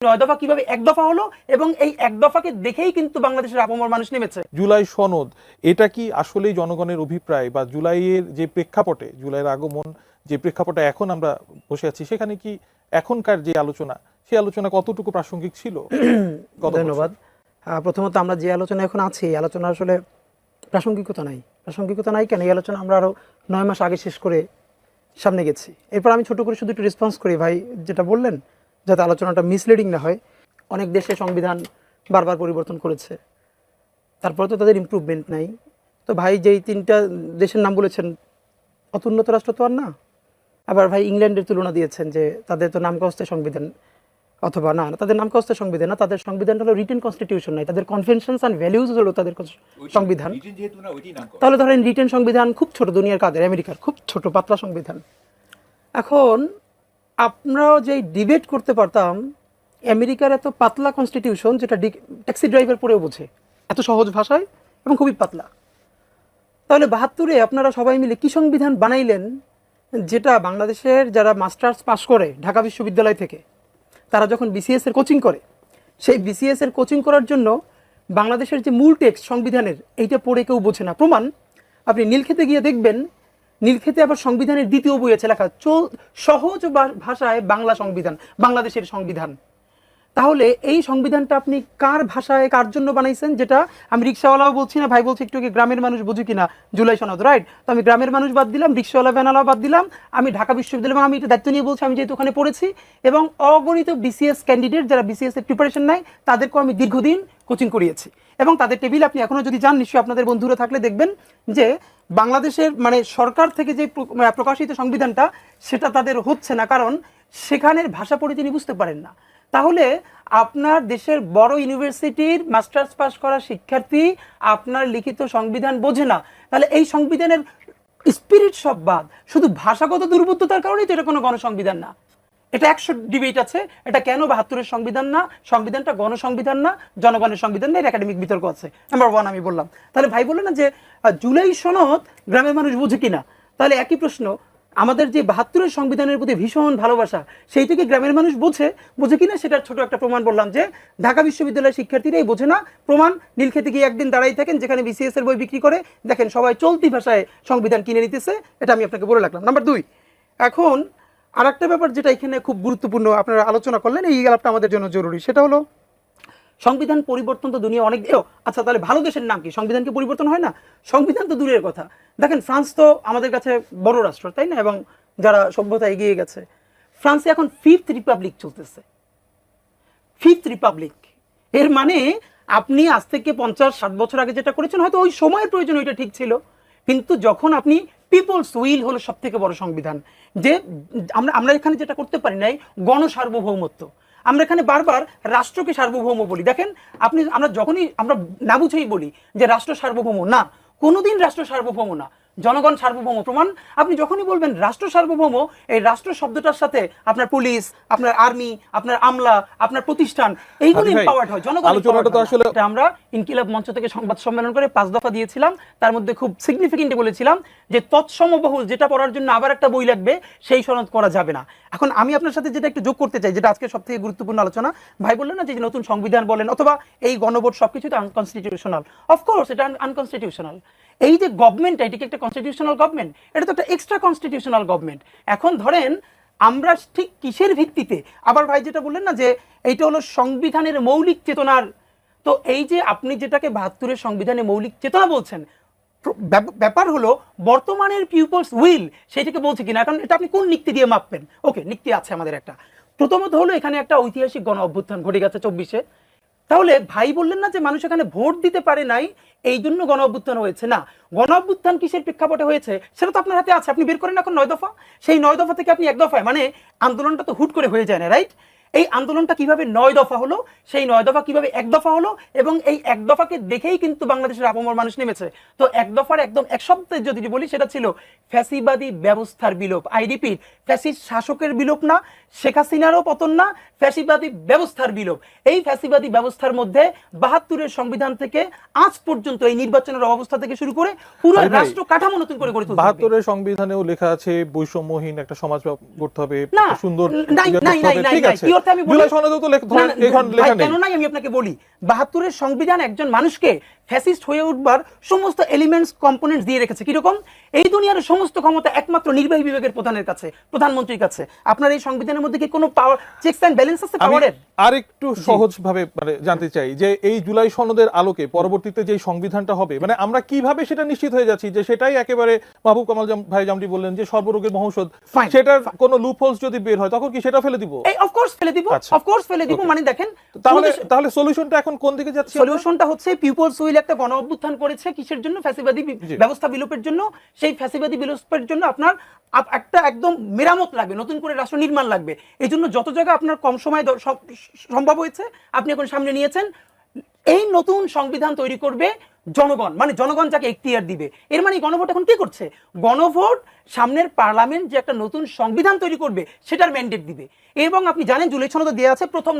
নয় দফা কীভাবে এক দফা হলো এবং এই এক দফাকে দেখেই কিন্তু বাংলাদেশের আপামর মানুষ নেমেছে। জুলাই সনদ এটা কি আসলেই জনগণের অভিপ্রায় বা জুলাইয়ের যে প্রেক্ষাপটে জুলাইয়ের আগমন যে প্রেক্ষাপটে এখন আমরা বসে আছি সেখানে কি এখনকার যে আলোচনা সেই আলোচনা কতটুকু প্রাসঙ্গিক ছিল? ধন্যবাদ। প্রথমত আমরা যে আলোচনা এখন আছি এই আলোচনা আসলে প্রাসঙ্গিকতা নাই। প্রাসঙ্গিকতা নাই কেন? এই আলোচনা আমরা আরও নয় মাস আগে শেষ করে সামনে গেছি। এরপর আমি ছোট করে শুধু একটু রেসপন্স করি ভাই যেটা বললেন যাতে আলোচনাটা মিসলিডিং না হয়। অনেক দেশে সংবিধান বারবার পরিবর্তন করেছে। তারপরে তো তাদের ইমপ্রুভমেন্ট নাই। তো ভাই যেই তিনটা দেশের নাম বলেছেন অত উন্নত রাষ্ট্র তো আর না। আবার ভাই ইংল্যান্ডের তুলনা দিয়েছেন যে তাদের তো নামকাস্তে সংবিধান অথবা না তাদের নামকাস্তে সংবিধান না তাদের সংবিধান হলো রিটেন কনস্টিটিউশন নাই। তাদের কনভেনশনস অ্যান্ড ভ্যালিউজ হলো তাদের সংবিধান। তাহলে ধরেন রিটেন সংবিধান খুব ছোট দুনিয়ার কাদের আমেরিকার খুব ছোট পাতলা সংবিধান। এখন আমরা যে ডিবেট করতে পারতাম, আমেরিকার এত পাতলা কনস্টিটিউশন যেটা ট্যাক্সি ড্রাইভার পরেও বোঝে, এত সহজ ভাষায় এবং খুবই পাতলা। তাহলে বাহাত্তরে আপনারা সবাই মিলে কি সংবিধান বানাইলেন যেটা বাংলাদেশের যারা মাস্টার্স পাশ করে ঢাকা বিশ্ববিদ্যালয় থেকে, তারা যখন বিসিএস এর কোচিং করে, সেই বিসিএস এর কোচিং করার জন্য বাংলাদেশের যে মূল টেক্সট সংবিধানের, এইটা পড়ে কেউ বোঝে না। প্রমাণ, আপনি নীলক্ষেতে গিয়ে দেখবেন নীলক্ষেতে আবার সংবিধানের দ্বিতীয় বই আছে লেখা সহজ ভাষায় বাংলা সংবিধান, বাংলাদেশের সংবিধান। তাহলে এই সংবিধানটা আপনি কার ভাষায়, কার জন্য বানাইছেন? যেটা আমি রিক্সাওয়ালাও বলছি না, ভাই বলছি, একটু গ্রামের মানুষ বুঝি কিনা? জুলাই সনদ রাইট তো আমি গ্রামের মানুষ বাদ দিলাম, রিক্সাওয়ালা ভ্যানালাও বাদ দিলাম, আমি ঢাকা বিশ্ববিদ্যালয়, এবং আমি এটা দায়িত্ব নিয়ে বলছি, আমি যেহেতু ওখানে পড়েছি, এবং অগণিত বিসিএস ক্যান্ডিডেট যারা বিসিএস এর প্রিপারেশন নেয়, তাদেরকেও আমি দীর্ঘদিন কোচিং করিয়েছি। এবং তাদের টেবিল আপনি এখনও যদি যান, নিশ্চয়ই আপনাদের বন্ধুরা থাকলে দেখবেন যে বাংলাদেশের মানে সরকার থেকে যে মানে প্রকাশিত সংবিধানটা, সেটা তাদের হচ্ছে না। কারণ সেখানের ভাষা পড়ে তিনি বুঝতে পারেন না। তাহলে আপনার দেশের বড় ইউনিভার্সিটির মাস্টার্স পাস করা শিক্ষার্থী আপনার লিখিত সংবিধান বোঝে না। তাহলে এই সংবিধানের স্পিরিট সব বাদ। শুধু ভাষাগত দুর্বৃত্ততার কারণেই তো এটা কোনো গণসংবিধান না। এটা একশো ডিবেট আছে, এটা কেন বাহাত্তরের সংবিধান না? সংবিধানটা গণসংবিধান না, জনগণের সংবিধান না, এর একাডেমিক বিতর্ক আছে। নাম্বার ওয়ান আমি বললাম। তাহলে ভাই বললেন না যে জুলাই সনদ গ্রামের মানুষ বুঝে কিনা? তাহলে একই প্রশ্ন, আমাদের যে বাহাত্তরের সংবিধানের প্রতি ভীষণ ভালোবাসা সেই থেকে গ্রামের মানুষ বোঝে? বোঝে কিনা সেটার ছোট একটা প্রমাণ বললাম যে, ঢাকা বিশ্ববিদ্যালয়ের শিক্ষার্থীরাই বোঝে না। প্রমাণ, নীলক্ষেতে গিয়ে একদিন দাঁড়াই থাকেন, যেখানে বিসিএস এর বই বিক্রি করে। দেখেন সবাই চলতি ভাষায় সংবিধান কিনে নিতেছে, এটা আমি আপনাকে বলে রাখলাম। নাম্বার দুই, এখন আর একটা ব্যাপার যেটা এখানে খুব গুরুত্বপূর্ণ আপনারা আলোচনা করলেন, এই আলাপটা আমাদের জন্য জরুরি, সেটা হলো সংবিধান পরিবর্তন তো দুনিয়া অনেক আচ্ছা তাহলে ভালো দেশের নাম কি? সংবিধান কি পরিবর্তন হয় না? সংবিধান তো দূরের কথা। দেখেন, ফ্রান্স তো আমাদের কাছে বড় রাষ্ট্র, তাই না? এবং যারা সভ্যতা এগিয়ে গেছে, ফ্রান্সে এখন ফিফথ রিপাবলিক চলতেছে। Fifth republic. এর মানে আপনি আজ থেকে পঞ্চাশ, ষাট বছর আগে যেটা করেছেন, হয়তো ওই সময়ের প্রয়োজন, ওইটা ঠিক ছিল। কিন্তু যখন আপনি পিপলস উইল হলো সব থেকে বড় সংবিধান। যে আমরা আমরা এখানে যেটা করতে পারি নাই, গণসার্বভৌমত্ব। আমরা এখানে বারবার রাষ্ট্রকে সার্বভৌম বলি। দেখেন, আপনি, আমরা যখনই, আমরা না বুঝেই বলি যে রাষ্ট্র সার্বভৌম না, কোনোদিন রাষ্ট্র সার্বভৌম না। জনগণ সার্বভৌম প্রমাণ। আপনি যখনই বলবেন রাষ্ট্র সার্বভৌম এই রাষ্ট্র শব্দটার সাথে আপনার পুলিশ আপনার আর্মি আপনার আমলা আপনার প্রতিষ্ঠান এইগুলো এম্পাওয়ার্ড হয়। জনগণ আলোচনাটা তো আসলে- আমরা ইনকিলাব মঞ্চ থেকে সংবাদ সম্মেলন করে পাঁচ দফা দিয়েছিলাম। তার মধ্যে খুব সিগনিফিকেন্ট বলেছিলাম যে তৎসমবহুল যেটা পড়ার জন্য আবার একটা বই লাগবে সেই সনদ করা যাবে না। এখন আমি আপনার সাথে যেটা একটু যোগ করতে চাই যেটা আজকে সব থেকে গুরুত্বপূর্ণ আলোচনা ভাই বললেন না যে যে নতুন সংবিধান বলেন অথবা এই গণভোট সবকিছু তো আনকনস্টিটিউশনাল অফকোর্স এটা আনকনস্টিটিউশনাল এই যে গভর্নমেন্ট এটিকে একটা কনস্টিটিউশনাল গভর্নমেন্ট এটা তো একটা এক্সট্রা কনস্টিটিউশনাল গভর্নমেন্ট এখন ধরেন, আমরা ঠিক কিসের ভিত্তিতে? আবার ভাই যেটা বললেন না যে এইটা হলো সংবিধানের মৌলিক চেতনার। তো এই যে আপনি যেটাকে বাহাত্তরের সংবিধানে মৌলিক চেতনা বলছেন ব্যাপার হলো বর্তমানের পিপলস উইল সেইটাকে বলছে কিনা? কারণ এটা আপনি কোন নিক্তি দিয়ে মাপবেন? ওকে নিক্তি আছে আমাদের একটা। প্রথমত হলো এখানে একটা ঐতিহাসিক গণ অভ্যুত্থান ঘটে গেছে চব্বিশে। তাহলে ভাই বললেন না যে মানুষ এখানে ভোট দিতে পারে নাই? এই জন্য গণ অভ্যুত্থান হয়েছে। না, গণ অভ্যুত্থান কিসের প্রেক্ষাপটে হয়েছে? সেটা তো আপনার হাতে আছে। আপনি বের করেন এখন নয় দফা। সেই নয় দফা থেকে আপনি এক দফায়। মানে আন্দোলনটা তো হুট করে হয়ে যায় না রাইট এই আন্দোলনটা কীভাবে নয় দফা হলো সেই নয় দফা কীভাবে এক দফা হলো এবং এই এক দফাকে দেখেই কিন্তু বাংলাদেশের আপামর মানুষ নেমেছে। তো এক দফার একদম এক শব্দে যদি বলি সেটা ছিল ফ্যাসিবাদী ব্যবস্থার বিলোপ আই রিপিট ফ্যাসিস শাসকের বিলোপ না শেখ হাসিনারও পতন না ফ্যাসিবাদী ব্যবস্থার বিলোপ। এই ফ্যাসিবাদী ব্যবস্থার মধ্যে বাহাত্তরের সংবিধান থেকে আজ পর্যন্ত এই নির্বাচনের অবস্থা থেকে শুরু করে পুরো রাষ্ট্র কাঠামো নতুন করে গড়ে তুলতে বাহাত্তরের সংবিধানেও লেখা আছে বৈষম্যহীন একটা সমাজ গড়তে হবে সুন্দর ঠিক আছে। অর্থে আমি বলি- তো লেখ- নেই কেন নাই। আমি আপনাকে বলি বাহাত্তরের সংবিধান একজন মানুষকে ফ্যাসিস্ট হয়ে উঠবার সমস্ত এলিমেন্টস কম্পোনেন্টস দিয়ে রেখেছে। কীরকম? এই দুনিয়ার সমস্ত ক্ষমতা একমাত্র নির্বাহী বিভাগের প্রধানের কাছে প্রধানমন্ত্রীর কাছে। আপনার এই সংবিধানের মধ্যে কি কোনো পাওয়ার চেকস অ্যান্ড ব্যালেন্স আছে পাওয়ারের আরেকটু সহজ ভাবে মানে জানতে চাই যে এই জুলাই সনদের আলোকে পরবর্তীতে যে সংবিধানটা হবে মানে আমরা কীভাবে সেটা নিশ্চিত হয়ে যাচ্ছি যে সেটাই একেবারে মাহবুব কামাল জাম- ভাই জামটি বললেন যে সর্বরোগের মহৌষধ সেটার কোনো লুপহোলস যদি বের হয় তখন কি সেটা ফেলে দিব? এই অফকোর্স ফেলে দিব। আচ্ছা। অফকোর্স ফেলে দিব মানে দেখেন তাহলে তাহলে সলিউশনটা এখন কোন দিকে যাচ্ছে? সলিউশনটা হচ্ছে পিপলস উইল একটা গণ অভ্যুত্থান করেছে কিসের জন্য? ফ্যাসিবাদী ব্যবস্থা বিলোপের জন্য। সেই ফ্যাসিবাদী বিলোপের জন্য আপনার একটা একদম মেরামত লাগবে নতুন করে রাষ্ট্র নির্মাণ লাগবে। এই জন্য যত জায়গা আপনার কম সময় সম্ভব হয়েছে আপনি এখন সামনে নিয়েছেন এই নতুন সংবিধান তৈরি করবে জনগণ মানে জনগণ যাকে এখতিয়ার দিবে। এর মানে গণভোট এখন কি করছে? গণভোট সামনের পার্লামেন্ট যে একটা নতুন সংবিধান তৈরি করবে সেটার ম্যান্ডেট দিবে। এবং আপনি জানেন জুলাই সনদে দেওয়া আছে প্রথম